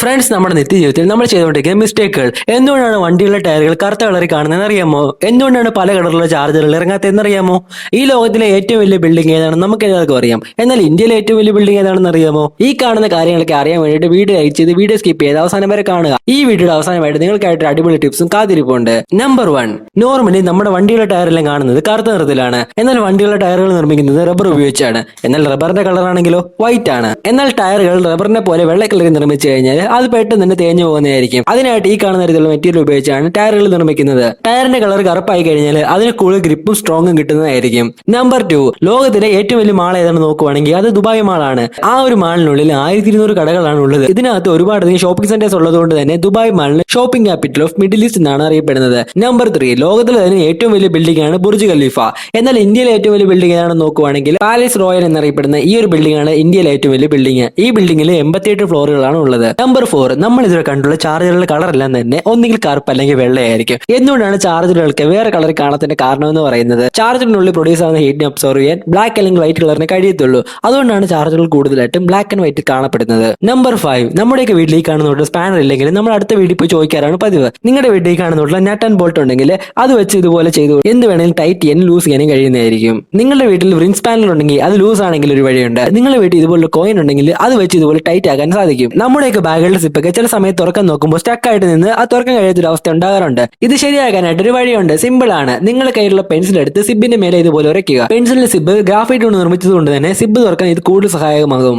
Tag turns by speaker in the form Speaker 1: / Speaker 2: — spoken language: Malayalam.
Speaker 1: ഫ്രണ്ട്സ് നമ്മുടെ നിത്യജീവിതത്തിൽ നമ്മൾ ചെയ്തുകൊണ്ടിരിക്കുന്ന മിസ്റ്റേക്കുകൾ എന്തുകൊണ്ടാണ് വണ്ടികളുടെ ടയറുകൾ കറുത്ത കളറിൽ കാണുന്നതെന്ന് അറിയാമോ? എന്തുകൊണ്ടാണ് പല കളറിലുള്ള ചാർജറുകൾ ഇറങ്ങാത്തതെന്ന് അറിയാമോ? ഈ ലോകത്തിലെ ഏറ്റവും വലിയ ബിൽഡിംഗ് ഏതാണെന്ന് നമുക്ക് എല്ലാവർക്കും അറിയാം. എന്നാൽ ഇന്ത്യയിലെ ഏറ്റവും വലിയ ബിൽഡിംഗ് ഏതാണെന്ന് അറിയാമോ? ഈ കാണുന്ന കാര്യങ്ങളൊക്കെ അറിയാൻ വേണ്ടിയിട്ട് വീഡിയോ ലൈക്ക് വീഡിയോ സ്കിപ്പ് ചെയ്ത് അവസാനം വരെ കാണുക. ഈ വീഡിയോയുടെ അവസാനമായിട്ട് നിങ്ങൾക്കായിട്ട് അടിപൊളി ടിപ്സും കാത്തിരിപ്പുണ്ട്. നമ്പർ വൺ നോർമലി നമ്മുടെ വണ്ടികളുടെ ടയറെല്ലാം കാണുന്നത് കറുത്ത നിറത്തിലാണ്. എന്നാൽ വണ്ടികളുടെ ടയറുകൾ നിർമ്മിക്കുന്നത് റബ്ബർ ഉപയോഗിച്ചാണ്. എന്നാൽ റബ്ബറിന്റെ കളറാണെങ്കിലോ വൈറ്റ് ആണ്. എന്നാൽ ടയറുകൾ റബ്ബറിനെ പോലെ വെള്ള കളറിൽ നിർമ്മിച്ചു കഴിഞ്ഞാൽ അത് പെട്ടെന്ന് തന്നെ തേഞ്ഞു പോകുന്നതായിരിക്കും. അതിനായിട്ട് ഈ കാണുന്ന തരത്തിലുള്ള മെറ്റീരിയൽ ഉപയോഗിച്ചാണ് ടയറുകൾ നിർമ്മിക്കുന്നത്. ടയറിന്റെ കളർ കറുപ്പായി കഴിഞ്ഞാൽ അതിന് കൂടുതൽ ഗ്രിപ്പും സ്ട്രോങ്ങും കിട്ടുന്നതായിരിക്കും. നമ്പർ ടു ലോകത്തിലെ ഏറ്റവും വലിയ മാൾ ഏതാണ് നോക്കുവാണെങ്കിൽ അത് ദുബായ് മാളാണ് ആ ഒരു മാളിനുള്ളിൽ ആയിരത്തി ഇരുന്നൂറ് കടകളാണ് ഉള്ളത്. ഇതിനകത്ത് ഒരുപാട് ഷോപ്പിംഗ് സെന്റേഴ്സ് ഉള്ളതുകൊണ്ട് തന്നെ Dubai മാളിന് shopping capital of middle east എന്നാണ് അറിയപ്പെടുന്നത്. നമ്പർ ത്രീ ലോകത്തിലെ തന്നെ ഏറ്റവും വലിയ ബിൽഡിംഗ് ആണ് ബുർജ് ഖലീഫ എന്നാൽ ഇന്ത്യയിലെ ഏറ്റവും വലിയ ബിൽഡിംഗ് ഏതാണെന്ന് നോക്കുവാണെങ്കിൽ പാലസ് റോയൽ എന്നറിയപ്പെടുന്ന ഈ ഒരു ബിൽഡിംഗ് ആണ് ഇന്ത്യയിലെ ഏറ്റവും വലിയ ബിൽഡിംഗ് ഈ ബിൽഡിംഗിൽ എൺപത്തിയെട്ട് ഫ്ലോറുകളാണ് ഉള്ളത്. നമ്പർ ഫോർ നമ്മൾ ഇതുവരെ കണ്ടുള്ള ചാർജറുകളുടെ കളർ എല്ലാം തന്നെ ഒന്നുകിൽ കറുപ്പ് അല്ലെങ്കിൽ വെള്ളയായിരിക്കും. എന്തുകൊണ്ടാണ് ചാർജറുകൾക്ക് വേറെ കളർ കാണത്തിന്റെ കാരണം എന്ന് പറയുന്നത്? ചാർജറിനുള്ളിൽ പ്രൊഡ്യൂസ് ആവുന്ന ഹീറ്റിനെ അബ്സോർവ് ചെയ്യാൻ ബ്ലാക്ക് അല്ലെങ്കിൽ വൈറ്റ് കളറിന് കഴിയത്തുള്ളൂ. അതുകൊണ്ടാണ് ചാർജറുകൾ കൂടുതലായിട്ടും ബ്ലാക്ക് ആൻഡ് വൈറ്റ് കാണപ്പെടുന്നത്. നമ്പർ ഫൈവ് നമ്മുടെയൊക്കെ വീട്ടിൽ ഈ സ്പാനർ ഇല്ലെങ്കിൽ നമ്മൾ അടുത്ത വീട്ടിൽ പോയി ചോദിക്കാറാണ് പതിവ്. നിങ്ങളുടെ വീട്ടിൽ കാണുന്നോട്ടുള്ള കാണുന്ന നട്ട് ആൻഡ് ബോൾട്ട് ഉണ്ടെങ്കിൽ അത് വെച്ച് ഇതുപോലെ ചെയ്തു എന്ത് വേണമെങ്കിലും ടൈറ്റ് ചെയ്യാനും ലൂസ് ചെയ്യാനും കഴിയുന്നതായിരിക്കും. നിങ്ങളുടെ വീട്ടിൽ റിംഗ് സ്പാനർ ഉണ്ടെങ്കിൽ അത് ലൂസ് ആണെങ്കിൽ ഒരു വഴിയുണ്ട്. നിങ്ങളുടെ വീട്ടിൽ ഇതുപോലെ കോയിൻ ഉണ്ടെങ്കിൽ അത് വെച്ച് ഇതുപോലെ ടൈറ്റ് ആക്കാൻ സാധിക്കും. നമ്മുടെയൊക്കെ ബാഗുകളുടെ സിപ്പ് ചില സമയത്ത് തുറക്കാൻ നോക്കുമ്പോൾ സ്റ്റക്ക് ആയിട്ട് നിന്ന് ആ തുറക്കാൻ കഴിയാത്തൊരു അവസ്ഥ ഉണ്ടാകാറുണ്ട്. ഇത് ശരിയാക്കാനായിട്ട് ഒരു വഴിയുണ്ട്. സിമ്പിൾ ആണ്. നിങ്ങൾ കയ്യിലുള്ള പെൻസിൽ എടുത്ത് സിബിന്റെ മേലെ ഇതുപോലെ ഉരയ്ക്കുക. പെൻസിലിന്റെ സിബ് ഗ്രാഫൈറ്റ് കൊണ്ട് നിർമ്മിച്ചത് കൊണ്ട് തന്നെ സിബ് തുറക്കാൻ ഇത് കൂടുതൽ സഹായകമാകും.